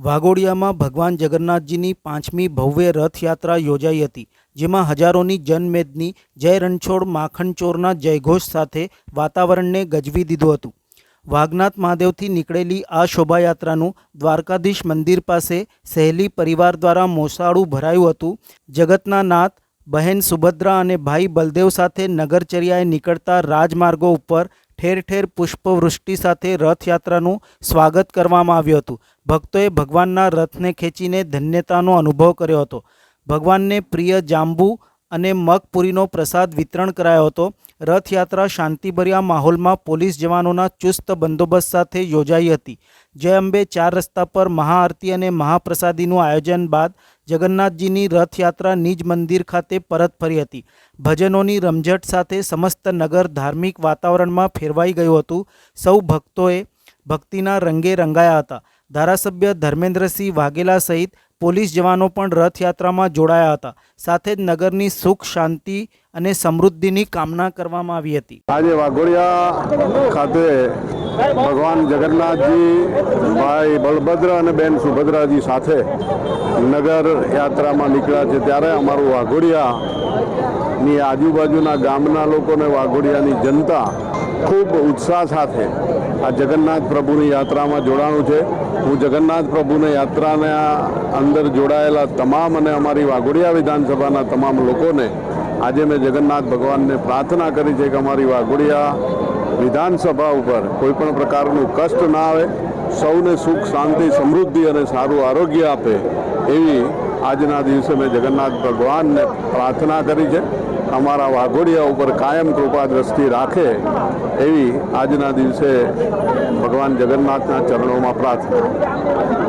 વાઘોડિયામાં ભગવાન જગન્નાથજીની પાંચમી ભવ્ય રથયાત્રા યોજાઈ હતી, જેમાં હજારોની જનમેદની, જય રણછોડ માખણચોરના જયઘોષ સાથે વાતાવરણને ગજવી દીધું હતું. વાઘનાથ મહાદેવથી નીકળેલી આ શોભાયાત્રાનું દ્વારકાધીશ મંદિર પાસે સહેલી પરિવાર દ્વારા મોસાળું ભરાયું હતું. જગતના નાથ, બહેન સુભદ્રા અને ભાઈ બલદેવ સાથે નગરચર્યાએ નીકળતા રાજમાર્ગો ઉપર ઠેર ઠેર પુષ્પવૃષ્ટિ સાથે રથયાત્રાનું સ્વાગત કરવામાં આવ્યું હતું. ભક્તોએ ભગવાનના રથને ખેંચીને ધન્યતાનો અનુભવ કર્યો હતો. ભગવાનને પ્રિય જાંબુ અને મગપુરીનો પ્રસાદ વિતરણ કરાયો હતો. રથયાત્રા શાંતિભર્યા માહોલમાં પોલીસ જવાનોના ચુસ્ત બંદોબસ્ત સાથે યોજાઈ હતી. જય અંબે ચાર રસ્તા પર મહાઆરતી અને મહાપ્રસાદીનું આયોજન બાદ જગન્નાથજીની રથયાત્રા નિજ મંદિર ખાતે પરત ફરી હતી. ભજનોની રમઝટ સાથે સમસ્ત નગર ધાર્મિક વાતાવરણમાં ફેરવાઈ ગયું હતું. સૌ ભક્તોએ ભક્તિના રંગે રંગાયા હતા. ધારાસભ્ય ધર્મેન્દ્રસિંહ વાઘેલા સહિત પોલીસ જવાનો પણ રથયાત્રામાં જોડાયા હતા. સાથે જ નગરની સુખ, શાંતિ અને સમૃદ્ધિની કામના કરવામાં આવી હતી. આજે વાઘોડિયા ખાતે ભગવાન જગન્નાથજી, ભાઈ બળભદ્ર અને બેન સુભદ્રાજી સાથે નગર યાત્રામાં નીકળ્યા છે. ત્યારે અમારું વાઘોડિયાની આજુબાજુના ગામના લોકોને વાઘોડિયાની જનતા ખૂબ ઉત્સાહ સાથે આ જગન્નાથ પ્રભુની યાત્રામાં જોડાણું છે. હું જગન્નાથ પ્રભુની યાત્રાના અંદર જોડાયેલા તમામ અને અમારી વાઘોડિયા વિધાનસભાના તમામ લોકોને આજે મેં જગન્નાથ ભગવાનને પ્રાર્થના કરી છે કે અમારી વાઘોડિયા વિધાનસભા ઉપર કોઈ પણ પ્રકારનું કષ્ટ ના આવે, સૌને સુખ, શાંતિ, સમૃદ્ધિ અને સારું આરોગ્ય આપે એવી આજના દિવસે મેં જગન્નાથ ભગવાનને પ્રાર્થના કરી છે. અમારા વાઘોડિયા ઉપર કાયમ કૃપા દ્રષ્ટિ રાખે એવી આજના દિવસે ભગવાન જગન્નાથના ચરણોમાં પ્રાર્થના.